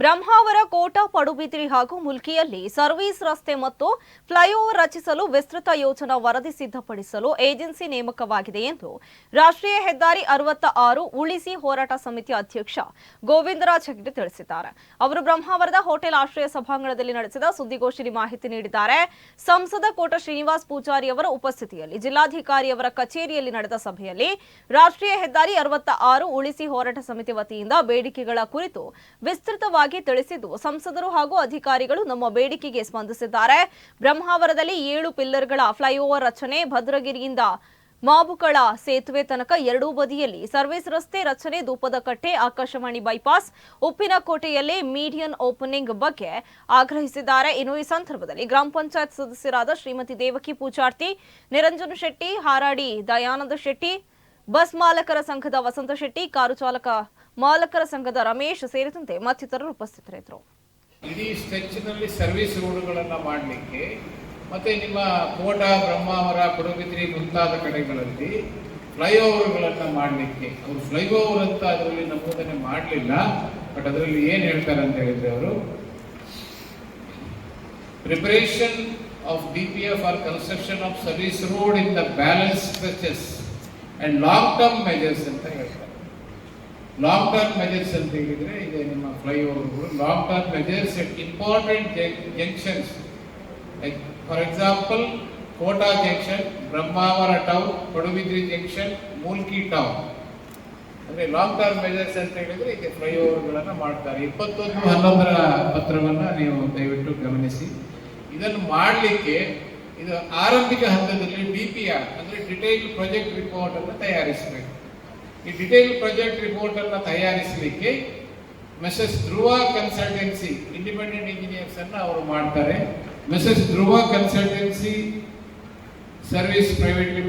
ಬ್ರಹ್ಮಾವರ ಕೋಟ ಪಡುಬಿದ್ರಿ ಹಾಗೂ ಮುಲ್ಕಿಯಲ್ಲಿ ಸರ್ವಿಸ್ ರಸ್ತೆ ಮತ್ತು ಫ್ಲೈಓವರ್ ರಚಿಸಲು ವಿಸ್ತೃತ ಯೋಜನಾ ವರದಿ ಸಿದ್ಧಪಡಿಸಲು ಏಜೆನ್ಸಿ ನೇಮಕವಾಗಿದೆ ಎಂದು ರಾಷ್ಟ್ರೀಯ ಹೆದ್ದಾರಿ ಅರವತ್ತ ಆರು ಉಳಿಸಿ ಹೋರಾಟ ಸಮಿತಿ ಅಧ್ಯಕ್ಷ ಗೋವಿಂದರಾಜ್ ಹೆಗ್ಡೆ ತಿಳಿಸಿದ್ದಾರೆ. ಅವರು ಬ್ರಹ್ಮಾವರದ ಹೋಟೆಲ್ ಆಶ್ರಯ ಸಭಾಂಗಣದಲ್ಲಿ ನಡೆಸಿದ ಸುದ್ದಿಗೋಷ್ಠಿಯಲ್ಲಿ ಮಾಹಿತಿ ನೀಡಿದ್ದಾರೆ. ಸಂಸದ ಕೋಟ ಶ್ರೀನಿವಾಸ್ ಪೂಜಾರಿ ಅವರ ಉಪಸ್ಥಿತಿಯಲ್ಲಿ ಜಿಲ್ಲಾಧಿಕಾರಿಯವರ ಕಚೇರಿಯಲ್ಲಿ ನಡೆದ ಸಭೆಯಲ್ಲಿ ರಾಷ್ಟ್ರೀಯ ಹೆದ್ದಾರಿ ಅರವತ್ತ ಆರು ಉಳಿಸಿ ಹೋರಾಟ ಸಮಿತಿ ವತಿಯಿಂದ ಬೇಡಿಕೆಗಳ ಕುರಿತು ವಿಸ್ತೃತವಾಗಿ ತಿಳಿಸಿದ್ದು. ಸಂಸದರು ಹಾಗೂ ಅಧಿಕಾರಿಗಳು ನಮ್ಮ ಬೇಡಿಕೆಗೆ ಸ್ಪಂದಿಸಿದ್ದಾರೆ. ಬ್ರಹ್ಮಾವರದಲ್ಲಿ ಏಳು ಪಿಲ್ಲರ್ಗಳ ಫ್ಲೈಓವರ್ ರಚನೆ ಭದ್ರಗಿರಿಯಿಂದ ಮಾಬುಕಳ ಸೇತುವೆ ತನಕ ಎರಡೂ ಬದಿಯಲ್ಲಿ ಸರ್ವಿಸ್ ರಸ್ತೆ ರಚನೆ ದೂಪದ ಕಟ್ಟೆ, ಆಕಾಶವಾಣಿ ಬೈಪಾಸ್, ಉಪ್ಪಿನಕೋಟೆಯಲ್ಲಿ ಮೀಡಿಯನ್ ಓಪನಿಂಗ್ ಬಗ್ಗೆ ಆಗ್ರಹಿಸಿದ್ದಾರೆ. ಇನ್ನು ಈ ಸಂದರ್ಭದಲ್ಲಿ ಗ್ರಾಮ ಪಂಚಾಯತ್ ಸದಸ್ಯರಾದ ಶ್ರೀಮತಿ ದೇವಕಿ ಪೂಜಾರ್ತಿ, ನಿರಂಜನ ಶೆಟ್ಟಿ, ಹಾರಾಡಿ ದಯಾನಂದ ಶೆಟ್ಟಿ, ಬಸ್ ಮಾಲಕರ ಸಂಘದ ವಸಂತ ಶೆಟ್ಟಿ, ಕಾರು ಚಾಲಕ ಮಾಲಕರ ಸಂಘದ ರಮೇಶ್ ಸೇರಿದಂತೆ ಮತ್ತಿತರರು ಉಪಸ್ಥಿತರಿದ್ದರು. ಇಡೀ ಸ್ಟ್ರೆಚ್ನಲ್ಲಿ ಸರ್ವಿಸ್ ರೋಡ್ಗಳನ್ನು ಮಾಡಲಿಕ್ಕೆ ಮತ್ತು ನಿಮ್ಮ ಕೋಟ ಬ್ರಹ್ಮಾವರ ಪಡುಬಿದ್ರಿ ಮುಂತಾದ ಕಡೆಗಳಲ್ಲಿ ಫ್ಲೈಓವರ್ಗಳನ್ನು ಮಾಡಲಿಕ್ಕೆ. ಅವರು ಫ್ಲೈಓವರ್ ಅಂತ ಅದರಲ್ಲಿ ನಮೂದನೆ ಮಾಡಲಿಲ್ಲ, ಬಟ್ ಅದರಲ್ಲಿ ಏನು ಹೇಳ್ತಾರೆ ಅಂತ ಹೇಳಿದ್ರೆ ಅವರು preparation of D P F R construction of service road in the balance stretches and long term measures ಅಂತ ಹೇಳ್ತಾರೆ. ಲಾಂಗ್ ಟರ್ಮ್ ಮೆಜರ್ಸ್ ಅಂತ ಹೇಳಿದ್ರೆ ಇದೆ ನಿಮ್ಮ ಫ್ಲೈಓವರ್ಗಳು long term measures at important junctions like for example Kota junction Brahmavar town Padubidri junction Mulki town ಅಂದ್ರೆ long term measures ಅಂತ ಹೇಳಿದ್ರೆ, ಈಗ ಫ್ಲೈಓವರ್ಗಳನ್ನು ಮಾಡ್ತಾರೆ. ಇಪ್ಪತ್ತೊಂದು ಹನ್ನೊಂದರ ಪತ್ರವನ್ನ ನೀವು ದಯವಿಟ್ಟು ಗಮನಿಸಿ. ಇದನ್ನು ಮಾಡಲಿಕ್ಕೆ, ಇದು ಆರಂಭಿಕ ಹಂತದಲ್ಲಿ ಡಿ ಪಿ ಆರ್ ಅಂದರೆ ಡಿಟೈಲ್ ಪ್ರಾಜೆಕ್ಟ್ ರಿಪೋರ್ಟನ್ನು ತಯಾರಿಸಬೇಕು. ಈ ಡಿಟೇಲ್ ಪ್ರಾಜೆಕ್ಟ್ ರಿಪೋರ್ಟ್ ಅನ್ನು ತಯಾರಿಸಲಿಕ್ಕೆ Messrs Dhruva consultancy independent engineers ಅನ್ನ ಅವರು ಮಾಡ್ತಾರೆ. Messrs Dhruva consultancy service private limited